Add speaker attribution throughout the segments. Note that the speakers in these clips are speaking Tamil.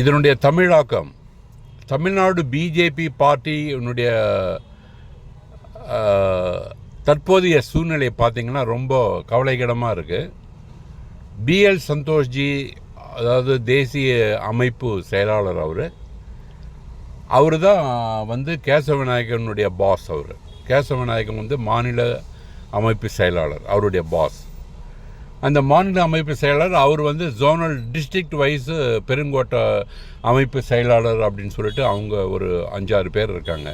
Speaker 1: இதனுடைய தமிழாக்கம். தமிழ்நாடு பிஜேபி பார்ட்டியினுடைய தற்போதைய சூழ்நிலை பார்த்தீங்கன்னா ரொம்ப கவலைக்கிடமாக இருக்குது பிஎல் சந்தோஷ்ஜி அதாவது தேசிய அமைப்பு செயலாளர் அவர். அவர் தான் வந்து கேசவநாயகனுடைய பாஸ் அவர். கேசவநாயகன் வந்து மாநில அமைப்பு செயலாளர் அவருடைய பாஸ் அந்த மாநில அமைப்பு செயலாளர் அவர் வந்து ஜோனல் டிஸ்ட்ரிக்ட் வைஸ் பெருங்கோட்டை அமைப்பு செயலாளர் அப்படின்னு சொல்லிட்டு அவங்க ஒரு அஞ்சாறு பேர் இருக்காங்க.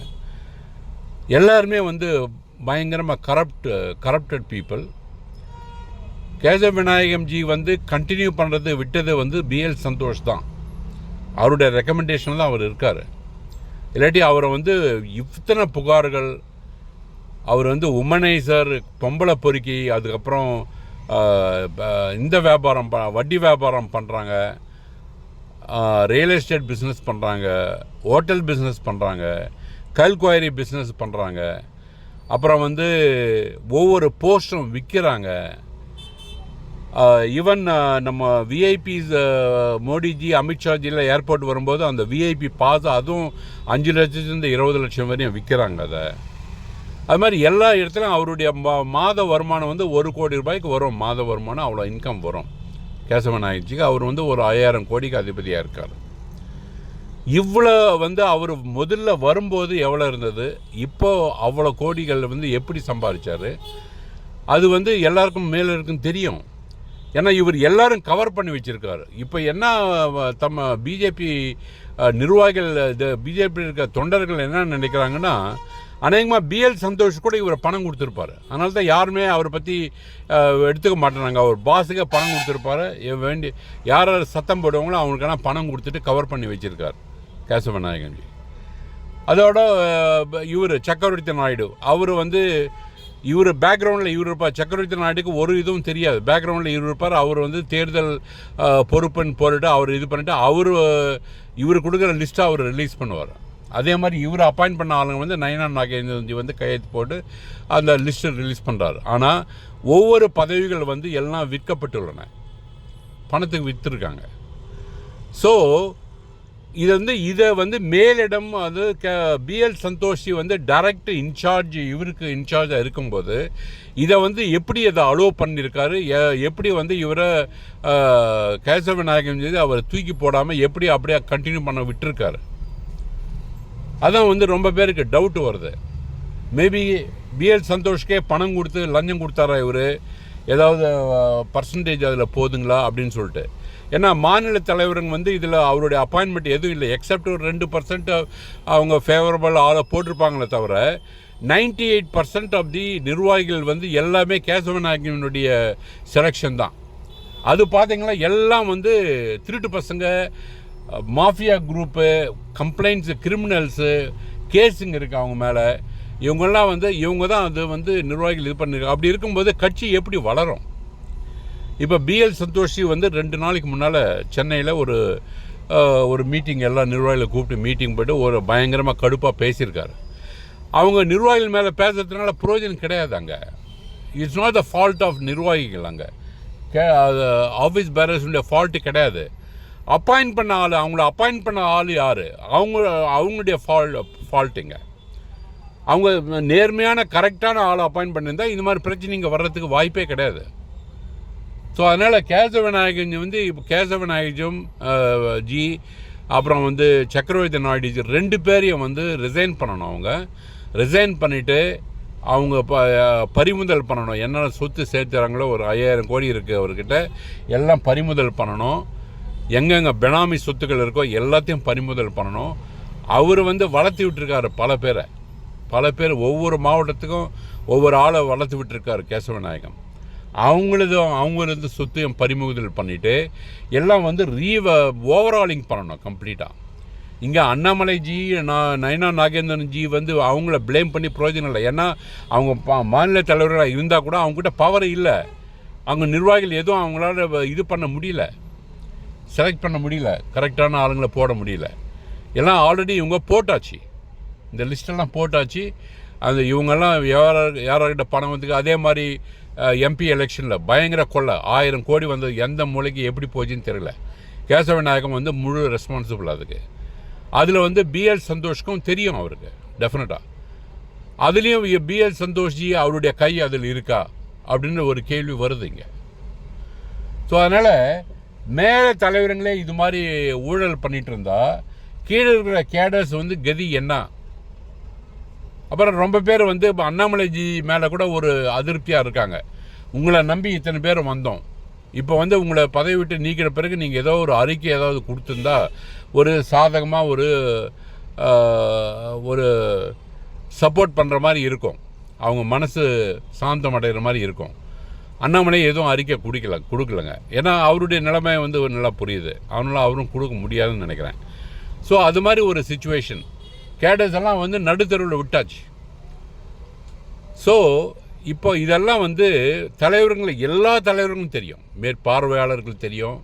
Speaker 1: எல்லாருமே வந்து பயங்கரமாக corrupt corrupted people Kesava Vinayagam ji வந்து கண்டினியூ பண்ணுறது விட்டது வந்து பிஎல் சந்தோஷ் தான். அவருடைய ரெக்கமெண்டேஷன் தான் அவர் இருக்கார். இல்லாட்டி அவரை வந்து இத்தனை புகார்கள் அவர் வந்து உமனைசர் பொம்பளை பொறுக்கி அதுக்கப்புறம் இந்த வியாபாரம் ப- வட்டி வியாபாரம் பண்ணுறாங்க ரியல் எஸ்டேட் பிஸ்னஸ் பண்ணுறாங்க ஹோட்டல் பிஸ்னஸ் பண்ணுறாங்க கல்குவாரி பிஸ்னஸ் பண்ணுறாங்க அப்புறம் வந்து ஒவ்வொரு போஸ்டும் விற்கிறாங்க ஈவன் நம்ம விஐபிஸ் மோடிஜி அமித்ஷாஜியில் ஏர்போர்ட் வரும்போது அந்த விஐபி பாஸ் அதுவும் அஞ்சு லட்சத்துலேருந்து இருபது லட்சம் வரையும் விற்கிறாங்க அதை. அது மாதிரி எல்லா இடத்துலையும் அவருடைய மாத வருமானம் வந்து ஒரு கோடி ரூபாய்க்கு வரும். மாத வருமானம் அவ்வளோ இன்கம் வரும். கேசவன் ஆயிடுச்சுக்கு அவர் வந்து ஒரு ஐயாயிரம் கோடிக்கு அதிபதியாக இருக்கார். இவ்வளோ வந்து அவர் முதல்ல வரும்போது எவ்வளோ இருந்தது? இப்போது அவ்வளோ கோடிகள் வந்து எப்படி சம்பாதிச்சார்? அது வந்து எல்லாருக்கும் மேலே இருக்குன்னு தெரியும். ஏன்னா இவர் எல்லாரும் கவர் பண்ணி வச்சுருக்காரு. இப்போ என்ன தம்ம பிஜேபி நிர்வாகிகள் பிஜேபி இருக்க தொண்டர்கள் என்ன நினைக்கிறாங்கன்னா அநேகமாக பிஎல் சந்தோஷ் கூட இவர் பணம் கொடுத்துருப்பாரு. அதனால தான் யாருமே அவரை பற்றி எடுத்துக்க மாட்டேறாங்க. அவர் பாஸுக்கே பணம் கொடுத்துருப்பாரு. வேண்டி யார் யார் சத்தம் போடுவாங்களோ அவங்களுக்கெல்லாம் பணம் கொடுத்துட்டு கவர் பண்ணி வச்சிருக்காரு. கேசவநாயகன்ஜி அதோட இவர் சக்கரவர்த்தி நாயுடு. அவர் வந்து இவர் பேக்ரவுண்டில் இவர் இருப்பார். சக்கரவர்த்தி நாயுடுக்கு ஒரு இதுவும் தெரியாது. பேக்ரவுண்டில் இவர் இருப்பார். அவர் வந்து தேர்தல் பொறுப்புன்னு போட்டுட்டு அவர் இது பண்ணிவிட்டு அவர் இவர் கொடுக்குற லிஸ்ட்டை அவர் ரிலீஸ் பண்ணுவார். அதே மாதிரி இவர் அப்பாயிண்ட் பண்ண ஆளுங்க வந்து நயனா நாகேந்திரஜி வந்து கையெழுத்து போட்டு அந்த லிஸ்ட்டை ரிலீஸ் பண்ணுறாரு ஆனால் ஒவ்வொரு பதவிகள் வந்து எல்லாம் விற்கப்பட்டுள்ளன. பணத்துக்கு விற்றுருக்காங்க ஸோ இது வந்து இதை வந்து மேலிடம் அது க பிஎல் சந்தோஷி வந்து டைரக்ட் இன்சார்ஜ் இவருக்கு இன்சார்ஜாக இருக்கும்போது இதை வந்து எப்படி அதை அலோவ் பண்ணியிருக்காரு எப்படி வந்து இவரை கேசவ நாயகம் செய்து அவர் தூக்கி போடாமல் எப்படி அப்படியே கண்டினியூ பண்ண விட்டுருக்காரு? அதான் வந்து ரொம்ப பேருக்கு டவுட் வருது. மேபி பிஎல் சந்தோஷ்கே பணம் கொடுத்து லஞ்சம் கொடுத்தாரா இவர்? ஏதாவது பர்சன்டேஜ் அதில் போதுங்களா? அப்படின்னு சொல்லிட்டு. ஏன்னா மாநில தலைவருங்க வந்து இதில் அவருடைய அப்பாயின்மெண்ட் எதுவும் இல்லை. எக்ஸப்ட் ஒரு ரெண்டு பர்சன்ட் அவங்க ஃபேவரபிள் ஆளை போட்டிருப்பாங்களே தவிர 98% எயிட் பர்சன்ட் ஆஃப் தி நிர்வாகிகள் வந்து எல்லாமே கேசவநாயகனுடைய செலெக்ஷன் தான். அது பார்த்தீங்கன்னா எல்லாம் வந்து திருட்டு பசங்க மாஃபியா குரூப்பு கம்ப்ளைண்ட்ஸு கிரிமினல்ஸு கேஸுங்க இருக்குது அவங்க மேலே. இவங்கெல்லாம் வந்து இவங்க தான் அது வந்து நிர்வாகிகள் இது பண்ணிருக்காங்க அப்படி இருக்கும்போது கட்சி எப்படி வளரும்? இப்போ பிஎல் சந்தோஷி வந்து ரெண்டு நாளைக்கு முன்னால் சென்னையில் ஒரு ஒரு மீட்டிங் எல்லா நிர்வாகிகளை கூப்பிட்டு மீட்டிங் போட்டு ஒரு பயங்கரமாக கடுப்பாக பேசியிருக்காரு. அவங்க நிர்வாகிகள் மேலே பேசுறதுனால பிரயோஜனம் கிடையாது அங்கே. It's not the fault of நிர்வாகிகள் அங்கே. கே அது ஆஃபீஸ் பேரர்ஸுடைய ஃபால்ட்டு கிடையாது. அப்பாயிண்ட் பண்ண ஆள் அவங்கள அப்பாயிண்ட் பண்ண ஆள் யார்? அவங்க அவங்களுடைய ஃபால் ஃபால்ட்டுங்க அவங்க நேர்மையான கரெக்டான ஆளை அப்பாயிண்ட் பண்ணியிருந்தா இந்த மாதிரி பிரச்சனைங்க வர்றதுக்கு வாய்ப்பே கிடையாது. ஸோ அதனால் கேசவநாயகன் வந்து இப்போ கேசவநாயகம் ஜி அப்புறம் வந்து சக்கரவர்த்தி நாயுடு ஜி ரெண்டு பேரையும் வந்து ரிசைன் பண்ணணும் அவங்க. ரிசைன் பண்ணிவிட்டு அவங்க ப பறிமுதல் பண்ணணும். என்னென்ன சொத்து சேர்த்துறாங்களோ ஒரு ஐயாயிரம் கோடி இருக்குது அவர்கிட்ட. எல்லாம் பறிமுதல் பண்ணணும். எங்கெங்கே பெனாமி சொத்துக்கள் இருக்கோ எல்லாத்தையும் பறிமுதல் பண்ணணும். அவர் வந்து வளர்த்தி விட்டுருக்காரு பல பேரை. பல பேர் ஒவ்வொரு மாவட்டத்துக்கும் ஒவ்வொரு ஆளை வளர்த்து விட்டுருக்காரு கேசவநாயகம். அவங்களதும் அவங்களது சொத்தையும் பறிமுதல் பண்ணிவிட்டு எல்லாம் வந்து ரீவ ஓவராலிங் பண்ணணும் கம்ப்ளீட்டாக இங்கே அண்ணாமலை ஜி நான் நயனா நாகேந்திரன் ஜி வந்து அவங்கள ப்ளேம் பண்ணி பிரயோஜனம் இல்லை. ஏன்னா அவங்க மாநில தலைவர்களாக இருந்தால் கூட அவங்ககிட்ட பவர் இல்லை. அவங்க நிர்வாகிகள் எதுவும் அவங்களால இது பண்ண முடியல. செலக்ட் பண்ண முடியல. கரெக்டான ஆளுங்களை போட முடியல. எல்லாம் ஆல்ரெடி இவங்க போட்டாச்சு. இந்த லிஸ்டெல்லாம் போட்டாச்சு. அந்த இவங்கெல்லாம் யார யார்கிட்ட பணம் வந்துக்கு அதே மாதிரி எம்பி எலெக்ஷனில் பயங்கர கொள்ளை. ஆயிரம் கோடி வந்தது. எந்த மூலைக்கு எப்படி போச்சுன்னு தெரியல. கேசவ நாயகம் வந்து முழு ரெஸ்பான்சிபிள் அதுக்கு. அதில் வந்து பிஎல் சந்தோஷ்க்கும் தெரியும் அவருக்கு. டெஃபினட்டாக அதுலேயும் பிஎல் சந்தோஷ்ஜி அவருடைய கை அதில் இருக்கா? அப்படின்னு ஒரு கேள்வி வருது இங்கே. ஸோ அதனால் மேலே தலைவருங்களே இது மாதிரி ஊழல் பண்ணிட்டு இருந்தா கீழே இருக்கிற கேடர்ஸ் வந்து கதி என்ன? அப்புறம் ரொம்ப பேர் வந்து இப்போ அண்ணாமலைஜி மேலே கூட ஒரு அதிருப்தியாக இருக்காங்க. உங்களை நம்பி இத்தனை பேர் வந்தோம். இப்போ வந்து உங்களை பதவி விட்டு நீக்கிற பிறகு நீங்கள் ஏதோ ஒரு அறிக்கை ஏதாவது கொடுத்துருந்தா ஒரு சாதகமாக ஒரு ஒரு சப்போர்ட் பண்ணுற மாதிரி இருக்கும். அவங்க மனசு சாந்தம் அடைகிற மாதிரி இருக்கும். அண்ணாமலை எதுவும் அறிக்கை குடிக்கல கொடுக்கலங்க. ஏன்னா அவருடைய நிலைமை வந்து ஒரு நல்லா புரியுது. அவனால் அவரும் கொடுக்க முடியாதுன்னு நினைக்கிறேன். ஸோ அது மாதிரி ஒரு சுச்சுவேஷன் கேடர்ஸ் எல்லாம் வந்து நடுத்தருவில் விட்டாச்சு. ஸோ இப்போ இதெல்லாம் வந்து தலைவருங்களை எல்லா தலைவர்களும் தெரியும். மேற்பார்வையாளர்கள் தெரியும்.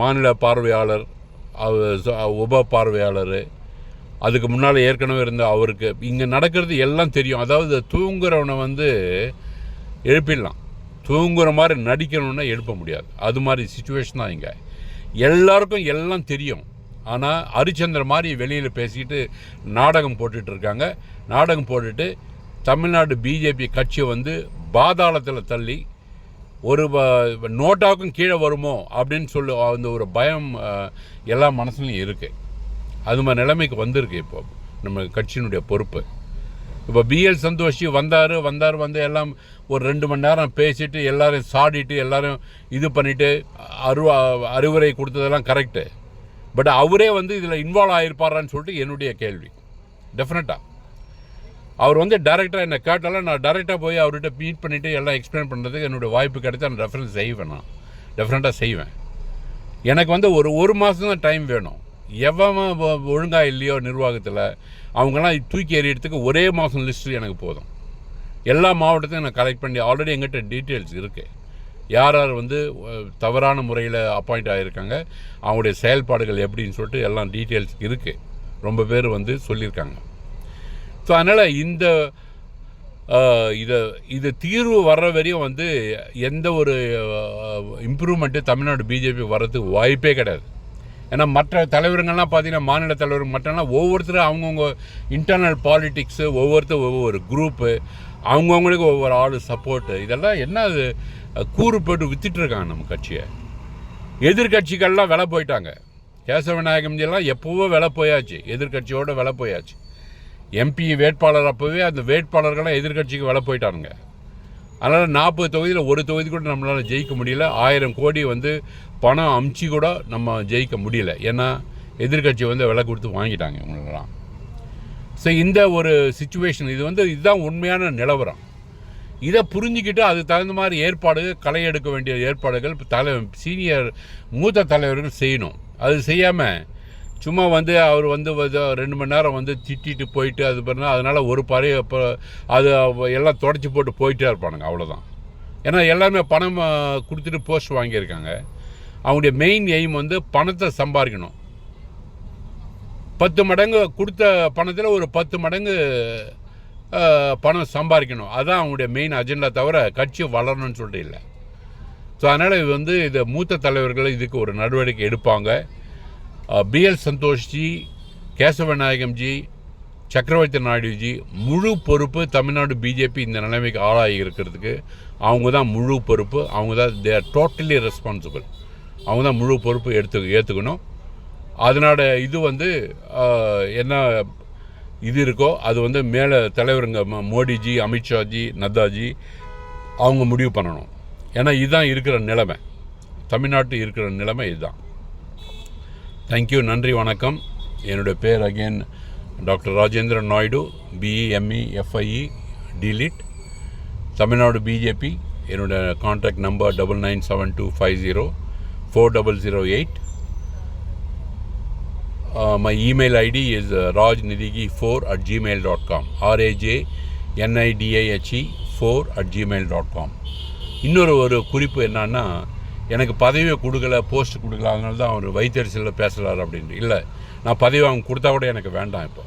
Speaker 1: மாநில பார்வையாளர் உப பார்வையாளர். அதுக்கு முன்னால் ஏற்கனவே இருந்த அவருக்கு. இங்கே நடக்கிறது எல்லாம் தெரியும். அதாவது தூங்குறவனை வந்து எழுப்பிடலாம். தூங்குற மாதிரி நடிக்கணும்னா எழுப்ப முடியாது. அது மாதிரி சுச்சுவேஷன் தான் இங்கே. எல்லாருக்கும் எல்லாம் தெரியும். ஆனால் ஹரிச்சந்திர மாதிரி வெளியில் பேசிக்கிட்டு நாடகம் போட்டுட்டு இருக்காங்க. நாடகம் போட்டுட்டு தமிழ்நாடு பிஜேபி கட்சியை வந்து பாதாளத்தில் தள்ளி ஒரு நோட்டாவுக்கும் கீழே வருமோ அப்படின்னு சொல்லி அந்த ஒரு பயம் எல்லா மனசுலையும் இருக்குது அது மாதிரி நிலைமைக்கு வந்திருக்கு இப்போ நம்ம கட்சியினுடைய பொறுப்பு. இப்போ பிஎல் சந்தோஷி வந்தார் வந்தார் வந்து எல்லாம் ஒரு ரெண்டு மணி நேரம் பேசிட்டு எல்லோரும் சாடிட்டு எல்லோரும் இது பண்ணிட்டு அரு அறிவுரை கொடுத்ததெல்லாம் கரெக்டு பட் அவரே வந்து இதில் இன்வால்வ் ஆகிருப்பாரான்னு சொல்லிட்டு என்னுடைய கேள்வி. டெஃபினட்டாக அவர் வந்து டேரெக்டாக என்னை கேட்டாலும் நான் டேரெக்டாக போய் அவர்கிட்ட மீட் பண்ணிவிட்டு எல்லாம் எக்ஸ்பிளைன் பண்ணுறதுக்கு என்னுடைய வாய்ப்பு கிடைத்தா நான் ரெஃபரன்ஸ் செய்வேன் நான். டெஃபினட்டாக செய்வேன். எனக்கு வந்து ஒரு ஒரு மாதம் தான் டைம் வேணும். எவன் ஒழுங்காக இல்லையோ நிர்வாகத்தில் அவங்கெல்லாம் தூக்கி எறியறதுக்கு ஒரே மாதம் லிஸ்ட்டு எனக்கு போதும். எல்லா மாவட்டத்தையும் நான் கலெக்ட் பண்ணி ஆல்ரெடி எங்கிட்ட டீட்டெயில்ஸ் இருக்குது யார் யார் வந்து தவறான முறையில் அப்பாயிண்ட் ஆகியிருக்காங்க அவங்களுடைய செயல்பாடுகள் எப்படின்னு சொல்லிட்டு எல்லாம் டீட்டெயில்ஸ் இருக்குது ரொம்ப பேர் வந்து சொல்லியிருக்காங்க. ஸோ அதனால் இந்த இதை இது தீர்வு வர்ற வரையும் வந்து எந்த ஒரு இம்ப்ரூவ்மெண்ட்டு தமிழ்நாடு பிஜேபி வர்றதுக்கு வாய்ப்பே கிடையாது. ஏன்னா மற்ற தலைவருங்கள்லாம் பார்த்தீங்கன்னா மாநில தலைவர் மற்றெல்லாம் ஒவ்வொருத்தரும் அவங்கவுங்க இன்டர்னல் பாலிட்டிக்ஸு ஒவ்வொருத்தர் ஒவ்வொரு குரூப்பு அவங்கவுங்களுக்கு ஒவ்வொரு ஆள் சப்போர்ட்டு இதெல்லாம் என்ன அது கூறு போட்டு வித்துட்டு நம்ம கட்சியை. எதிர்கட்சிகள்லாம் விலை போயிட்டாங்க. கேசவநாயகம் எல்லாம் எப்போவோ விலை போயாச்சு. எதிர்கட்சியோட விலை போயாச்சு. எம்பி வேட்பாளர் அப்போவே அந்த வேட்பாளர்கள்லாம் எதிர்கட்சிக்கு விலை போயிட்டானுங்க. அதனால் நாற்பது தொகுதியில் ஒரு தொகுதி கூட நம்மளால் ஜெயிக்க முடியல. ஆயிரம் கோடி வந்து பணம் அமுச்சு கூட நம்ம ஜெயிக்க முடியல. ஏன்னா எதிர்கட்சி வந்து விலை கொடுத்து வாங்கிட்டாங்க இவங்களெல்லாம். ஸோ இந்த ஒரு சுச்சுவேஷன் இது வந்து இதுதான் உண்மையான நிலவரம். இதை புரிஞ்சுக்கிட்டு அதுக்கு தகுந்த மாதிரி ஏற்பாடு களை எடுக்க வேண்டிய ஏற்பாடுகள் தலை சீனியர் மூத்த தலைவர்கள் செய்யணும். அது செய்யாமல் சும்மா வந்து அவர் வந்து ரெண்டு மணி நேரம் வந்து திட்டிட்டு போயிட்டு அது பண்ண அதனால் ஒரு பறைய இப்போ அது எல்லாம் தொடச்சி போட்டு போயிட்டே இருப்பானுங்க அவ்வளோதான் ஏன்னா எல்லாருமே பணம் கொடுத்துட்டு போஸ்ட் வாங்கியிருக்காங்க. அவங்களுடைய மெயின் எய்ம் வந்து பணத்தை சம்பாதிக்கணும். பத்து மடங்கு கொடுத்த பணத்தில் ஒரு பத்து மடங்கு பணம் சம்பாதிக்கணும். அதுதான் அவங்களுடைய மெயின் அஜெண்டா தவிர கட்சி வளரணும்னு சொல்லிட்டு இல்லை ஸோ அதனால் இது வந்து இது மூத்த தலைவர்கள் இதுக்கு ஒரு நடவடிக்கை எடுப்பாங்க. பிஎல் சந்தோஷ்ஜி கேசவ நாயகம்ஜி சக்கரவர்த்தி நாயுடுஜி முழு பொறுப்பு தமிழ்நாடு பிஜேபி இந்த நிலைமைக்கு ஆளாகி இருக்கிறதுக்கு அவங்க தான் முழு பொறுப்பு அவங்க தான் தே ஆர் டோட்டலி ரெஸ்பான்சிபிள் அவங்க தான் முழு பொறுப்பு எடுத்து ஏற்றுக்கணும் அதனோட இது வந்து என்ன இது இருக்கோ அது வந்து மேலே தலைவருங்க ம- மோடிஜி அமித்ஷாஜி நத்தாஜி அவங்க முடிவு பண்ணணும் ஏன்னா இதுதான் இருக்கிற நிலைமை தமிழ்நாட்டு இருக்கிற நிலைமை இதுதான் தேங்க்யூ நன்றி வணக்கம். என்னுடைய பேர் again doctor Rajendran Naidu BE ME FIE DLitt Tamil Nadu BJP என்னோட contact number double nine seven two five zero four double zero eight my email ID is Raj நிதிகி four at Gmail dot com R A J N I D I H E four at Gmail dot com இன்னொரு ஒரு குறிப்பு என்னன்னா எனக்கு பதவியை கொடுக்கல போஸ்ட் கொடுக்கல அதனால தான் அவர் வைத்தறிச்சலில் பேசுகிறார் அப்படின்ட்டு. இல்லை நான் பதவி அவங்க கொடுத்தா கூட எனக்கு வேண்டாம் இப்போ.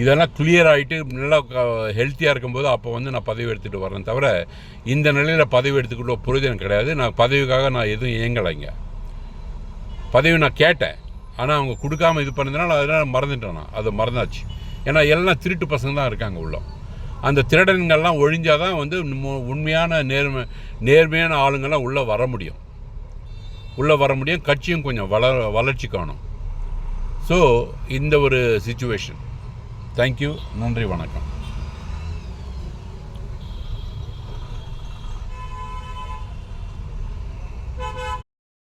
Speaker 1: இதெல்லாம் கிளியர் ஆகிட்டு நல்லா ஹெல்த்தியாக இருக்கும்போது அப்போ வந்து நான் பதவி எடுத்துகிட்டு வரேன் தவிர இந்த நிலையில் பதவி எடுத்துக்கிட்ட புரிதல் கிடையாது. நான் பதவிக்காக நான் எதுவும் இயங்கலைங்க பதவி நான் கேட்டேன். ஆனால் அவங்க கொடுக்காம இது பண்ணதுனால அதனால் மறந்துட்டேன் நான். அதை மறந்தாச்சு. ஏன்னா எல்லாம் திருட்டு பசங்க தான் இருக்காங்க உள்ளே அந்த திருடன்கள்லாம் ஒழிஞ்சால் தான் வந்து மு- உண்மையான நேர்மை நேர்மையான ஆளுங்கள்லாம் உள்ளே வர முடியும். உள்ளே வர முடியும். கட்சியும் கொஞ்சம் வளர வளர்ச்சி காணும். ஸோ இந்த ஒரு சுச்சுவேஷன் தேங்க்யூ நன்றி வணக்கம்.